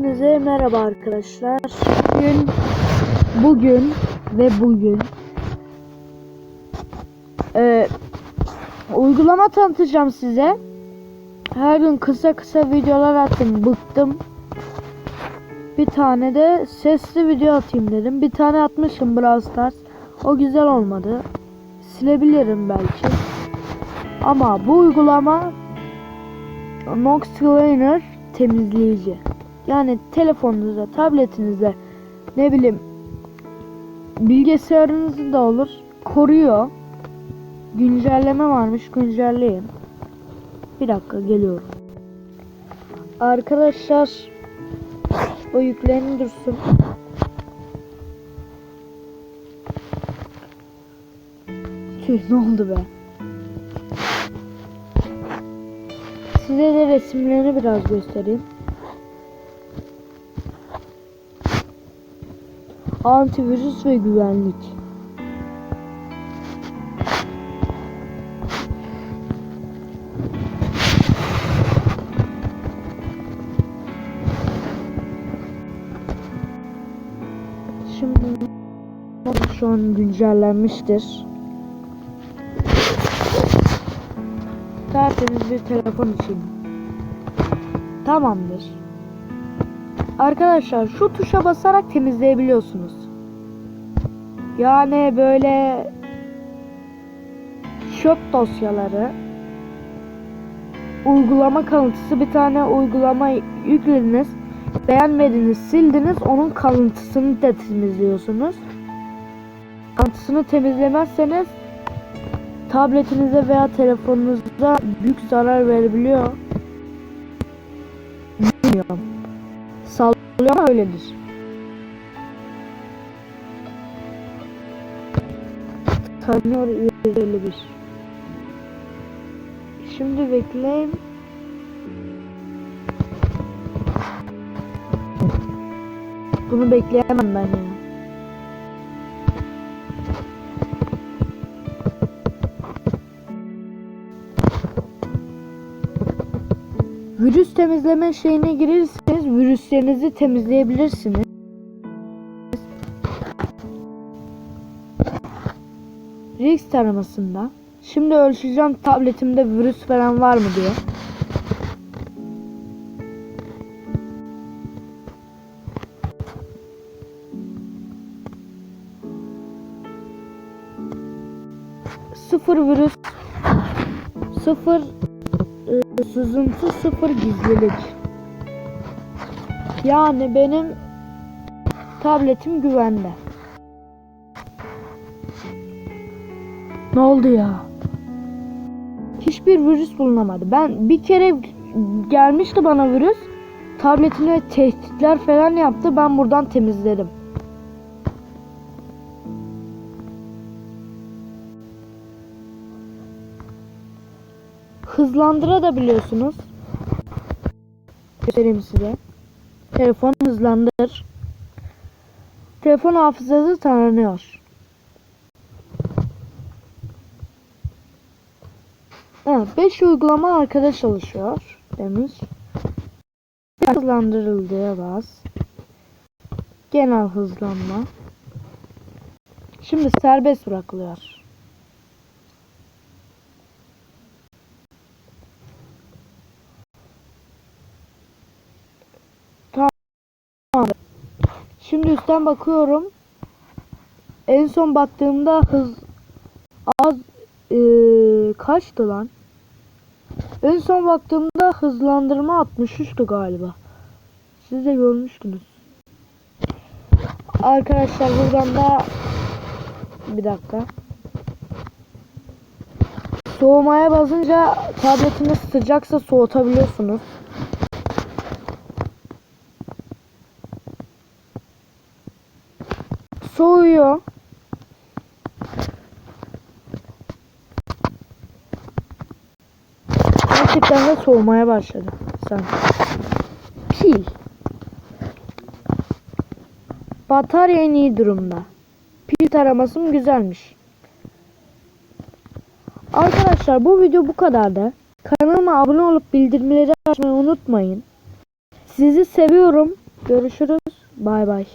Hepinize merhaba arkadaşlar. Bugün bugün ve bugün e, uygulama tanıtacağım size. Her gün kısa kısa videolar attım. Bıktım. Bir tane de sesli video atayım dedim. Bir tane atmışım Brawl Stars. O güzel olmadı. Silebilirim belki. Ama bu uygulama Nox Cleaner temizleyici. Yani telefonunuza, tabletinize, ne bileyim bilgisayarınızda da olur. Koruyor. Güncelleme varmış. Güncelleyin. Bir dakika geliyorum. Arkadaşlar o yüklerini dursun. Tüh ne oldu be? Size de resimlerini biraz göstereyim. Antivirüs ve güvenlik. Şimdi şu an güncellenmiştir. Tertemiz bir telefon için. Tamamdır. Arkadaşlar şu tuşa basarak temizleyebiliyorsunuz. Yani böyle çöp dosyaları uygulama kalıntısı bir tane uygulama yüklediniz beğenmediniz sildiniz onun kalıntısını da temizliyorsunuz. Kalıntısını temizlemezseniz tabletinize veya telefonunuza büyük zarar verebiliyor. Bilmiyorum sallıyor ama öyledir. Tanıyor 151 Şimdi bekleyin. Bunu bekleyemem ben ya. Virüs temizleme şeyine girirseniz virüslerinizi temizleyebilirsiniz. Risk taramasında. Şimdi ölçeceğim tabletimde virüs falan var mı diye. sıfır virüs, sıfır e, sızıntı, sıfır gizlilik. Yani benim tabletim güvende. Ne oldu ya? Hiçbir virüs bulunamadı. Ben bir kere gelmişti bana virüs. Tabletine tehditler falan yaptı. Ben buradan temizledim. hızlandırabiliyorsunuz. Göstereyim size. Telefon hızlandır. Telefon hafızası taranıyor. Evet, 5 uygulama arkada çalışıyor demiş. Hızlandırıldıya bas. Genel hızlanma. Şimdi serbest bırakılıyor. Şimdi üstten bakıyorum. En son baktığımda hız az ee, kaçtı lan? En son baktığımda hızlandırma 63'tü galiba. Siz de görmüştünüz. Arkadaşlar buradan da bir dakika. Soğumaya basınca tabletiniz sıcaksa soğutabiliyorsunuz. Soğuyor. Gerçekten de soğumaya başladı. Sen. Pil. Batarya en iyi durumda. Pil taramasım güzelmiş. Arkadaşlar bu video bu kadardı. Kanalıma abone olup bildirimleri açmayı unutmayın. Sizi seviyorum. Görüşürüz. Bay bay.